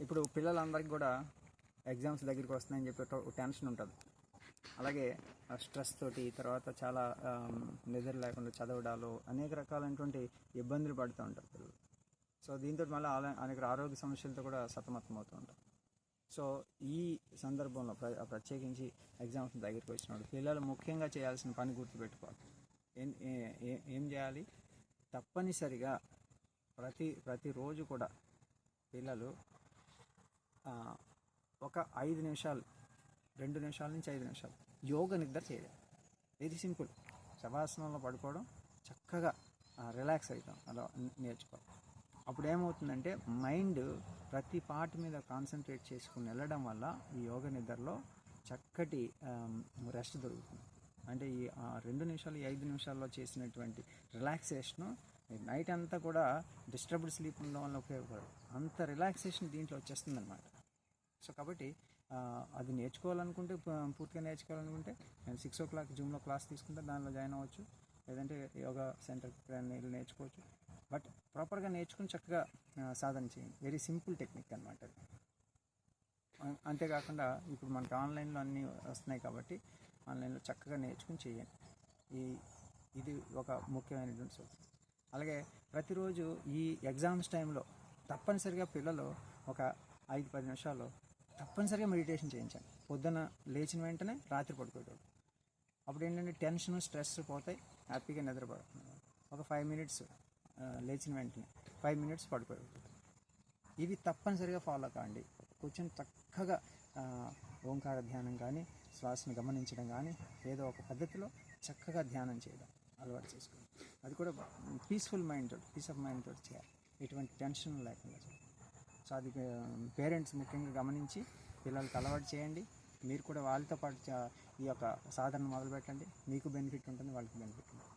ఇప్పుడు పిల్లలందరికీ కూడా ఎగ్జామ్స్ దగ్గరికి వస్తున్నాయని చెప్పి ఒక టెన్షన్ ఉంటుంది. అలాగే స్ట్రెస్ తోటి తర్వాత చాలా నిద్ర లేకుండా చదవడాలు అనేక రకాలైనటువంటి ఇబ్బందులు పడుతూ ఉంటారు పిల్లలు. సో దీంతో మళ్ళీ ఆల- అనేక ఆరోగ్య సమస్యలతో కూడా సతమతం అవుతూ ఉంటారు. సో ఈ సందర్భంలో ప్ర- ప్రత్యేకించి ఎగ్జామ్స్ దగ్గరికి వచ్చినప్పుడు పిల్లలు ముఖ్యంగా చేయాల్సిన పని గుర్తుపెట్టుకోవాలి. ఏం ఏం చేయాలి? తప్పనిసరిగా ప్రతి ప్రతిరోజు కూడా పిల్లలు ఒక ఐదు నిమిషాలు రెండు నిమిషాల నుంచి ఐదు నిమిషాలు. యోగ నిద్ర చేయలేదు వెరీ సింపుల్. శవాసనంలో పడుకోవడం చక్కగా రిలాక్స్ అవుతాం అలా నేర్చుకోవడం అప్పుడు ఏమవుతుందంటే మైండ్ ప్రతి పార్ట్ మీద కాన్సన్ట్రేట్ చేసుకుని వెళ్ళడం వల్ల ఈ యోగ నిద్రలో చక్కటి రెస్ట్ దొరుకుతుంది. అంటే ఈ రెండు నిమిషాలు ఐదు నిమిషాల్లో చేసినటువంటి రిలాక్సేషన్ నైట్ అంతా కూడా డిస్టర్బ్డ్ స్లీప్ ఉండడం వల్ల ఉపయోగపడదు. అంత రిలాక్సేషన్ దీంట్లో వచ్చేస్తుంది అనమాట సో కాబట్టి అది నేర్చుకోవాలనుకుంటే పూర్తిగా నేర్చుకోవాలనుకుంటే నేను సిక్స్ ఓ క్లాక్ జూమ్లో క్లాస్ తీసుకుంటే దానిలో జాయిన్ అవ్వచ్చు. లేదంటే యోగా సెంటర్కి వెళ్ళి నేర్చుకోవచ్చు. బట్ ప్రాపర్గా నేర్చుకుని చక్కగా సాధన చేయండి. వెరీ సింపుల్ టెక్నిక్ అనమాట అది. అంతేకాకుండా ఇప్పుడు మనకి ఆన్లైన్లో అన్నీ వస్తున్నాయి కాబట్టి ఆన్లైన్లో చక్కగా నేర్చుకుని చేయండి. ఈ ఇది ఒక ముఖ్యమైనటువంటి సూత్రం అలాగే ప్రతిరోజు ఈ ఎగ్జామ్స్ టైంలో తప్పనిసరిగా పిల్లలు ఒక ఐదు పది నిమిషాలు తప్పనిసరిగా మెడిటేషన్ చేయించండి పొద్దున లేచిన వెంటనే రాత్రి పడుకోవడం అప్పుడు ఏంటంటే టెన్షన్ స్ట్రెస్ పోతాయి. హ్యాపీగా నిద్రపడుతుంది ఒక ఫైవ్ మినిట్స్ లేచిన వెంటనే ఫైవ్ మినిట్స్ పడుకోవడం ఇవి తప్పనిసరిగా ఫాలో కాండి. కూర్చొని చక్కగా ఓంకార ధ్యానం కానీ శ్వాసను గమనించడం కానీ ఏదో ఒక పద్ధతిలో చక్కగా ధ్యానం చేయడం అలవాటు చేసుకోండి. అది కూడా పీస్ఫుల్ మైండ్ తోటి పీస్ ఆఫ్ మైండ్ తోటి చేయాలి. ఎటువంటి టెన్షన్ లేకుండా చేయాలి. సో అది పేరెంట్స్ ముఖ్యంగా గమనించి పిల్లలకి అలవాటు చేయండి. మీరు కూడా వాళ్ళతో పాటు ఈ యొక్క సాధన మొదలు పెట్టండి మీకు బెనిఫిట్ ఉంటుంది వాళ్ళకి బెనిఫిట్ ఉంటుంది.